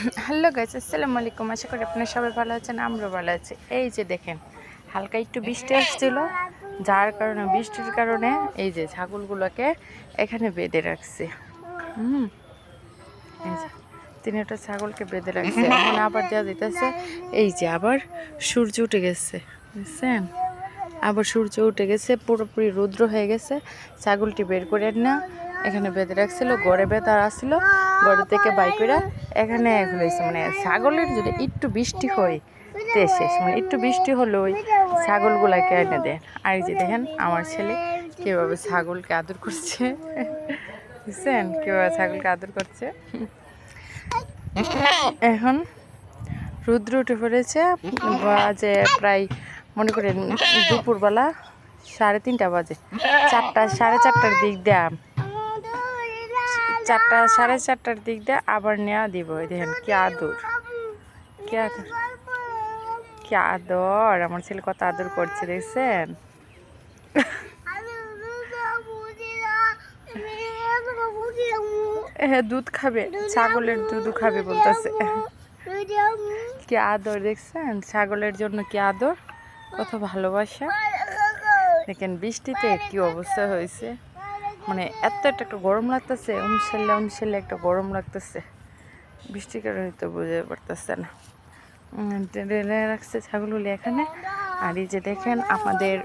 Hello guys আসসালামু আলাইকুম। আশা করি আপনারা সবাই ভালো আছেন, আমরাও ভালো আছি। এই যে দেখেন, হালকা একটু বৃষ্টি আসছিল, যার কারণে, বৃষ্টির কারণে এই যে ছাগলগুলোকে এখানে বেঁধে রাখছে। হুম, এই যে তিনটা ছাগলকে বেঁধে রাখছে। এখন আবার দেওয়া যেতেছে, এই যে আবার সূর্য উঠে গেছে, বুঝছেন? আবার সূর্য উঠে গেছে, পুরোপুরি রুদ্র হয়ে গেছে, ছাগলটি বের করে না এখানে বেঁধে রাখছিল, গড়ে বেঁধা আসছিল গড়ে থেকে বাই করে এখানে হয়েছে মানে ছাগলের যদি একটু বৃষ্টি হয়, তে শেষ মানে একটু বৃষ্টি হলো ওই ছাগলগুলাকে এনে দেন। আর যে দেখেন, আমার ছেলে কীভাবে ছাগলকে আদর করছে। বুঝছেন? কীভাবে ছাগলকে আদর করছে। এখন রুদ্র উঠে পড়েছে, বাজে প্রায় মনে করেন দুপুরবেলা সাড়ে তিনটা বাজে। চারটা, সাড়ে চারটার দিক দিয়ে চারটা, সাড়ে চারটার দিক দিয়ে আবার নেওয়া দিব। দেখেন কি আদর। কি আদর? কি আদর? আমার ছেলে কত আদর করছে, দেখছেন? হ্যাঁ দুধ খাবে, ছাগলের দুধও খাবে বলতেছে। কি আদর, দেখছেন? ছাগলের জন্য কি আদর? কত ভালোবাসা। দেখেন বৃষ্টিতে কি অবস্থা হয়েছে। মানে এত একটা একটা গরম লাগতেছে উমসেলে উমসেলে একটা গরম লাগতেছে। বৃষ্টির কারণে তো বুঝতে পারতেছে না। রেলে রাখছে ছাগলগুলি এখানে। আর এই যে দেখেন আমাদের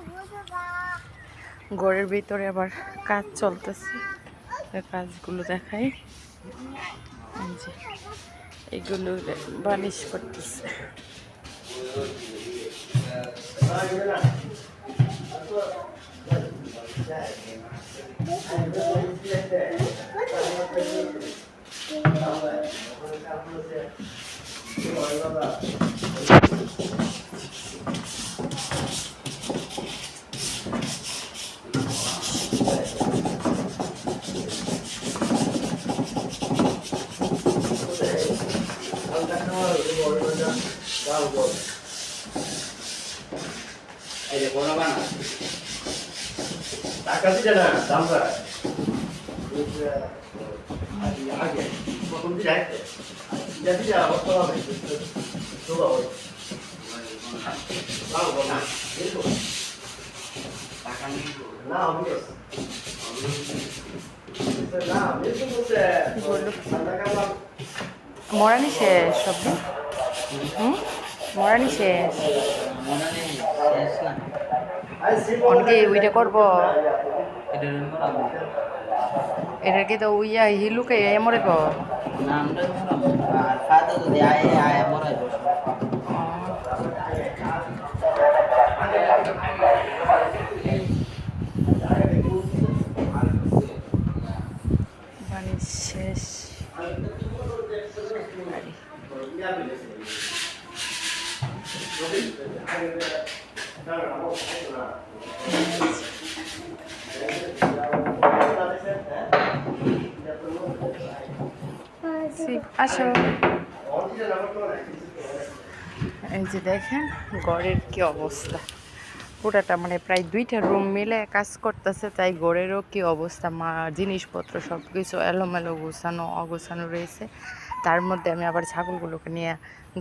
ঘরের ভিতরে আবার কাজ চলতেছে। কাজগুলো দেখাই। যে এগুলো বালিশ করতেছে। এই যে বড় বানা টাকা দিলে না আমি মরানি শেষ সব হুম? মরানি শেষ। অনেকে ওইটা করব? এটাকে তো উইয়া হিলুকে বসে মানে শেষ আসো। এই যে দেখেন গড়ের কি অবস্থা। পুরাটা মানে প্রায় দুইটা রুম মিলে কাজ করতেছে, তাই গড়েরও কি অবস্থা? মা, জিনিসপত্র সব কিছু এলোমেলো গোছানো, অগোছানো রয়েছে। তার মধ্যে আমি আবার ছাগলগুলোকে নিয়ে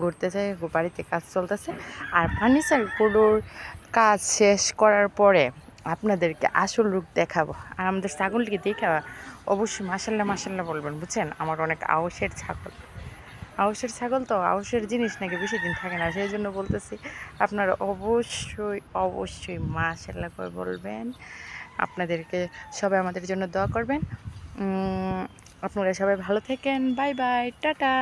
ঘুরতে চাই বাড়িতে কাজ চলতেছে। আর ফার্নিচারগুলোর কাজ শেষ করার পরে আপনাদেরকে আসল রূপ দেখাবো। আর আমাদের ছাগলকে দেখা অবশ্যই মাসাল্লাহ মাসাল্লাহ বলবেন, বুঝছেন? আমার অনেক আউসের ছাগল। আউসের ছাগল তো আউসের জিনিস নাকি বেশি দিন থাকে না, সেই জন্য বলতেছি আপনারা অবশ্যই অবশ্যই মা মাশাল্লাহ করে বলবেন। আপনাদেরকে সবাই আমাদের জন্য দোয়া করবেন। আপনারা সবাই ভালো থাকেন। Bye bye, tata.